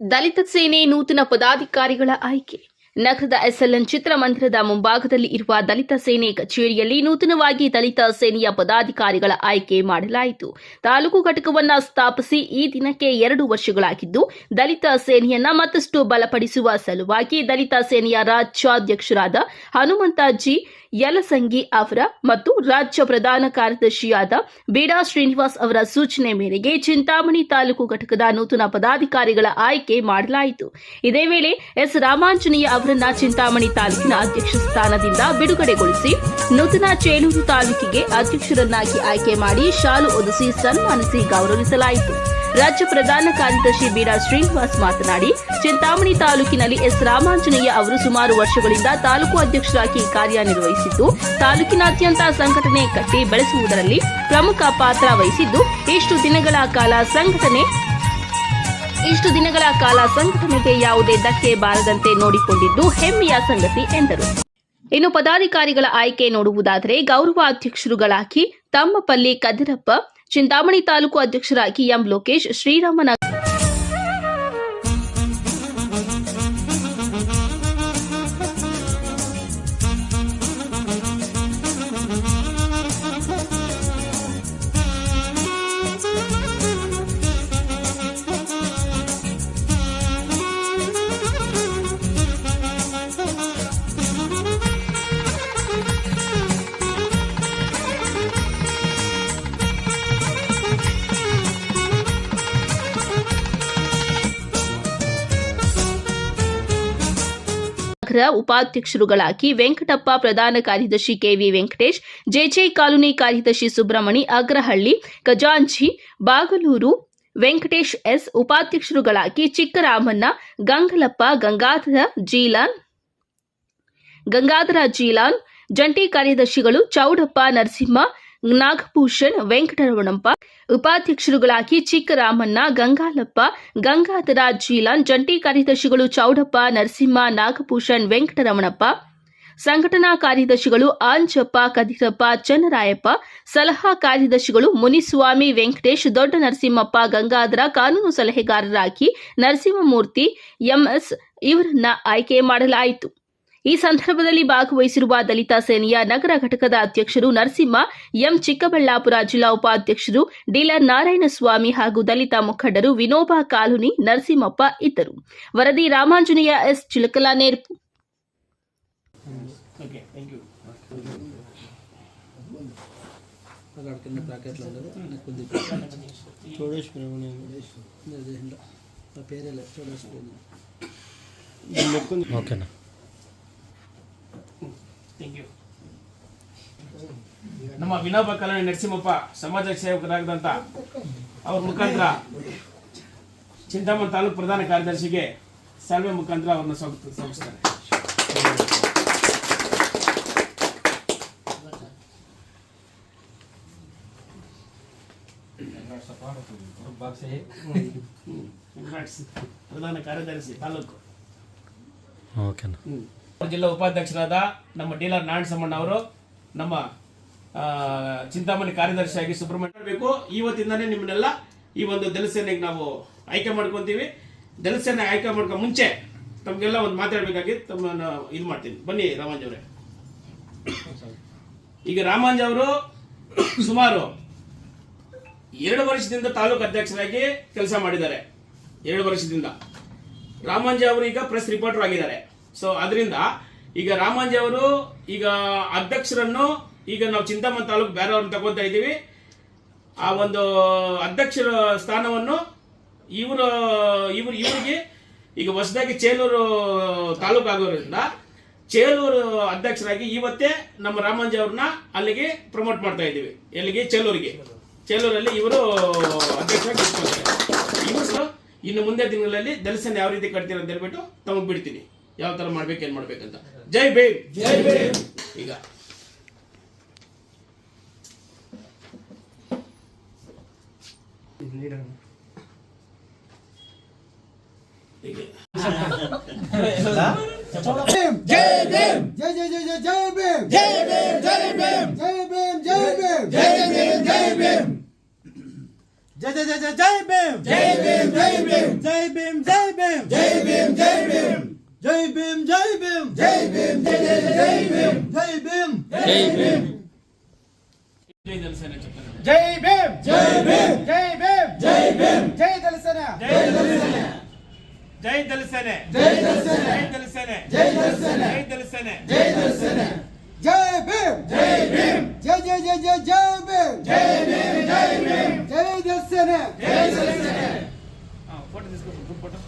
ದಲಿತ ಸೇನೆ ನೂತನ ಪದಾಧಿಕಾರಿಗಳ ಆಯ್ಕೆ. ನಗರದ ಎಸ್ಎಲ್ಎನ್ ಚಿತ್ರಮಂದಿರದ ಮುಂಭಾಗದಲ್ಲಿ ಇರುವ ದಲಿತ ಸೇನೆ ಕಚೇರಿಯಲ್ಲಿ ನೂತನವಾಗಿ ದಲಿತ ಸೇನೆಯ ಪದಾಧಿಕಾರಿಗಳ ಆಯ್ಕೆ ಮಾಡಲಾಯಿತು. ತಾಲೂಕು ಘಟಕವನ್ನು ಸ್ಥಾಪಿಸಿ ಈ ದಿನಕ್ಕೆ ಎರಡು ವರ್ಷಗಳಾಗಿದ್ದು, ದಲಿತ ಸೇನೆಯನ್ನ ಮತ್ತಷ್ಟು ಬಲಪಡಿಸುವ ಸಲುವಾಗಿ ದಲಿತ ಸೇನೆಯ ರಾಜ್ಯಾಧ್ಯಕ್ಷರಾದ ಹನುಮಂತಾಜಿ ಯಲಸಂಗಿ ಅವರ ಮತ್ತು ರಾಜ್ಯ ಪ್ರಧಾನ ಕಾರ್ಯದರ್ಶಿಯಾದ ಬೀಡಾ ಶ್ರೀನಿವಾಸ್ ಅವರ ಸೂಚನೆ ಮೇರೆಗೆ ಚಿಂತಾಮಣಿ ತಾಲೂಕು ಘಟಕದ ನೂತನ ಪದಾಧಿಕಾರಿಗಳ ಆಯ್ಕೆ ಮಾಡಲಾಯಿತು. ಇದೇ ವೇಳೆ ಎಸ್. ರಾಮಾಂಜನೇಯ ಅವರನ್ನ ಚಿಂತಾಮಣಿ ತಾಲೂಕಿನ ಅಧ್ಯಕ್ಷ ಸ್ಥಾನದಿಂದ ಬಿಡುಗಡೆಗೊಳಿಸಿ ನೂತನ ಚೇಲೂರು ತಾಲೂಕಿಗೆ ಅಧ್ಯಕ್ಷರನ್ನಾಗಿ ಆಯ್ಕೆ ಮಾಡಿ ಶಾಲು ಒದಿಸಿ ಸನ್ಮಾನಿಸಿ ಗೌರವಿಸಲಾಯಿತು. ರಾಜ್ಯ ಪ್ರಧಾನ ಕಾರ್ಯದರ್ಶಿ ಬೀಡಾ ಶ್ರೀನಿವಾಸ್ ಮಾತನಾಡಿ, ಚಿಂತಾಮಣಿ ತಾಲೂಕಿನಲ್ಲಿ ಎಸ್ ರಾಮಾಂಜನೇಯ ಅವರು ಸುಮಾರು ವರ್ಷಗಳಿಂದ ತಾಲೂಕು ಅಧ್ಯಕ್ಷರಾಗಿ ಕಾರ್ಯನಿರ್ವಹಿಸಿದ್ದು, ತಾಲೂಕಿನಾದ್ಯಂತ ಸಂಘಟನೆ ಕಟ್ಟಿ ಬೆಳೆಸುವುದರಲ್ಲಿ ಪ್ರಮುಖ ಪಾತ್ರ ವಹಿಸಿದ್ದು, ಇಷ್ಟು ದಿನಗಳ ಕಾಲ ಸಂಘಟನೆ ಇಷ್ಟು ದಿನಗಳ ಕಾಲ ಸಂಘಟನೆಗೆ ಯಾವುದೇ ಧಕ್ಕೆ ಬಾರದಂತೆ ನೋಡಿಕೊಂಡಿದ್ದು ಹೆಮ್ಮೆಯ ಸಂಗತಿ ಎಂದರು. ಇನ್ನು ಪದಾಧಿಕಾರಿಗಳ ಆಯ್ಕೆ ನೋಡುವುದಾದರೆ ಗೌರವ ಅಧ್ಯಕ್ಷರುಗಳಾಗಿ ತಮ್ಮಪಲ್ಲಿ ಕದಿರಪ್ಪ ಚಿಂತಾಮಣಿ ತಾಲೂಕು ಅಧ್ಯಕ್ಷರಾಗಿ ಎಂ ಲೋಕೇಶ್ ಶ್ರೀರಾಮನ ನಗರ ಉಪಾಧ್ಯಕ್ಷರುಗಳಾಗಿ ವೆಂಕಟಪ್ಪ ಪ್ರಧಾನ ಕಾರ್ಯದರ್ಶಿ ಕೆವಿ ವೆಂಕಟೇಶ್, ಜೆಜೆ ಕಾಲೋನಿ ಕಾರ್ಯದರ್ಶಿ ಸುಬ್ರಹ್ಮಣಿ ಅಗ್ರಹಳ್ಳಿ, ಖಜಾಂಚಿ, ಬಾಗಲೂರು ವೆಂಕಟೇಶ್ ಎಸ್ ಉಪಾಧ್ಯಕ್ಷರುಗಳಾಗಿ ಚಿಕ್ಕರಾಮಣ್ಣ, ಗಂಗಲಪ್ಪ, ಗಂಗಾಧರ ಜೀಲಾನ್ ಗಂಗಾಧರ ಜೀಲಾನ್, ಜಂಟಿ ಕಾರ್ಯದರ್ಶಿಗಳು ಚೌಡಪ್ಪ ನರಸಿಂಹ ನಾಗಭೂಷಣ್, ವೆಂಕಟರಮಣಪ್ಪ, ಉಪಾಧ್ಯಕ್ಷರುಗಳಾಗಿ ಚಿಕ್ಕರಾಮಣ್ಣ, ಗಂಗಾಲಪ್ಪ ಗಂಗಾಧರ ಜೀಲಾನ್, ಜಂಟಿ ಕಾರ್ಯದರ್ಶಿಗಳು ಚೌಡಪ್ಪ, ನರಸಿಂಹ, ನಾಗಭೂಷಣ್, ವೆಂಕಟರಮಣಪ್ಪ. ಸಂಘಟನಾ ಕಾರ್ಯದರ್ಶಿಗಳು ಆಂಜಪ್ಪ, ಕದಿರಪ್ಪ, ಚನ್ನರಾಯಪ್ಪ. ಸಲಹಾ ಕಾರ್ಯದರ್ಶಿಗಳು ಮುನಿಸ್ವಾಮಿ, ವೆಂಕಟೇಶ್, ದೊಡ್ಡ ನರಸಿಂಹಪ್ಪ, ಗಂಗಾಧರ, ಕಾನೂನು ಸಲಹೆಗಾರರಾಗಿ ನರಸಿಂಹಮೂರ್ತಿ, ಎಂಎಸ್ ಇವರನ್ನ ಆಯ್ಕೆ ಮಾಡಲಾಯಿತು. ಈ ಸಂದರ್ಭದಲ್ಲಿ ಭಾಗವಹಿಸಿರುವ ದಲಿತ ಸೇನೆಯ ನಗರ ಘಟಕದ ಅಧ್ಯಕ್ಷರು ನರಸಿಂಹ ಎಂ ಚಿಕ್ಕಬಳ್ಳಾಪುರ ಜಿಲ್ಲಾ ಉಪಾಧ್ಯಕ್ಷರು ಡೀಲರ್ ನಾರಾಯಣಸ್ವಾಮಿ ಹಾಗೂ ದಲಿತ ಮುಖಂಡರು ವಿನೋಬಾ ಕಾಲುನಿ ನರಸಿಂಹಪ್ಪ ಇದ್ದರು. ವರದಿ ರಾಮಾಂಜನೇಯ ಎಸ್. ಚಿಲಕಲಾನೇರ್. ನೇರ್ಪು ಥ್ಯಾಂಕ್ ಯು ನಮ್ಮ ವಿನೋಬ ಕಲ್ಯಾಣ ನರಸಿಂಹಪ್ಪ ಸಮಾಜ ಸೇವಕರಾಗದಂತ ಅವ್ರ ಮುಖಾಂತರ ಚಿಂತಾಮಣಿ ತಾಲೂಕು ಪ್ರಧಾನ ಕಾರ್ಯದರ್ಶಿಗೆ ಸಾಲ್ವೆ ಮುಖಾಂತರ ಅವ್ರನ್ನ ಸ್ವಾಗತ Congrats. ಪ್ರಧಾನ ಕಾರ್ಯದರ್ಶಿ ತಾಲೂಕು ಓಕೆನಾ ಜಿಲ್ಲಾ ಉಪಾಧ್ಯಕ್ಷರಾದ ನಮ್ಮ ಡೀಲರ್ ನಾರಾಯಣ ಸಮ್ಮಣ್ಣ ಅವರು, ನಮ್ಮ ಚಿಂತಾಮಣಿ ಕಾರ್ಯದರ್ಶಿಯಾಗಿ ಸುಬ್ರಹ್ಮಣ್ಯ ಬೇಕು ಇವತ್ತಿಂದಾನೇ ನಿಮ್ಮನ್ನೆಲ್ಲ ಈ ಒಂದು ದಲಸೇನೆಗೆ ನಾವು ಆಯ್ಕೆ ಮಾಡ್ಕೊತೀವಿ. ದಲಸೇನೆ ಆಯ್ಕೆ ಮಾಡ್ಕೊ ಮುಂಚೆ ತಮಗೆಲ್ಲ ಒಂದು ಮಾತಾಡಬೇಕಾಗಿ ತಮ್ಮನ್ನ ಇದು ಮಾಡ್ತೀನಿ. ಬನ್ನಿ ರಾಮಾಂಜ್ ಅವರೇ. ಈಗ ರಾಮಾಂಜ್ ಅವರು ಸುಮಾರು ಎರಡು ವರ್ಷದಿಂದ ತಾಲೂಕು ಅಧ್ಯಕ್ಷರಾಗಿ ಕೆಲಸ ಮಾಡಿದ್ದಾರೆ. ಎರಡು ವರ್ಷದಿಂದ. ರಾಮಾಂಜಿ ಅವರು ಈಗ ಪ್ರೆಸ್ ರಿಪೋರ್ಟರ್ ಆಗಿದ್ದಾರೆ. ಸೊ ಅದರಿಂದ ಈಗ ರಾಮಾಂಜಿ ಅವರು ಈಗ ಅಧ್ಯಕ್ಷರನ್ನು ಈಗ ನಾವು ಚಿಂತಾಮಣಿ ತಾಲೂಕು ಬೇರೆಯವ್ರನ್ನ ತಗೊಳ್ತಾ ಇದ್ದೀವಿ. ಆ ಒಂದು ಅಧ್ಯಕ್ಷರ ಸ್ಥಾನವನ್ನು ಇವರು ಇವರು, ಇವರಿಗೆ ಈಗ ಹೊಸದಾಗಿ ಚೇಲೂರು ತಾಲೂಕು ಆಗೋದ್ರಿಂದ ಚೇಲೂರು ಅಧ್ಯಕ್ಷರಾಗಿ ಇವತ್ತೇ ನಮ್ಮ ರಾಮಾಂಜಿ ಅವ್ರನ್ನ ಅಲ್ಲಿಗೆ ಪ್ರಮೋಟ್ ಮಾಡ್ತಾ ಇದ್ದೀವಿ. ಎಲ್ಲಿಗೆ? ಚೇಲೂರಿಗೆ. ಚೇಲೂರಲ್ಲಿ ಇವರು ಅಧ್ಯಕ್ಷರಾಗಿ ಇವರು ಇನ್ನು ಮುಂದೆ ದಿನಗಳಲ್ಲಿ ದಲಿಸನ್ನು ಯಾವ ರೀತಿ ಕಟ್ತೀರ ಅಂತ ಹೇಳ್ಬಿಟ್ಟು ತಮಗೆ ಬಿಡ್ತೀನಿ. ಯಾವ ತರ ಮಾಡ್ಬೇಕು ಏನ್ ಮಾಡ್ಬೇಕಂತ ಜೈ ಭೀಮ್ ಜೈ ಭೀಮ್ ಈಗ ಹೀಗೆ. जय जय जय जय जय भीम जय भीम जय भीम जय भीम जय भीम जय भीम जय भीम जय जय जय जय जय भीम जय भीम जय भीम जय भीम जय भीम ಜೈ ಭೀಮ್ జై భీమ్ జై భీమ్ జై భీమ్ జై జై భీమ్ జై భీమ్ జై భీమ్ జై భీమ్ జై భీమ్ జై భీమ్ జై భీమ్ జై దలసన జై దలసన జై దలసన జై దలసన జై దలసన జై దలసన జై దలసన జై దలసన జై భీమ్ జై భీమ్ జై జై జై జై జై భీమ్ జై భీమ్ జై భీమ్ జై దలసన జై దలసన ఫోటో తీసుకో ఫోటో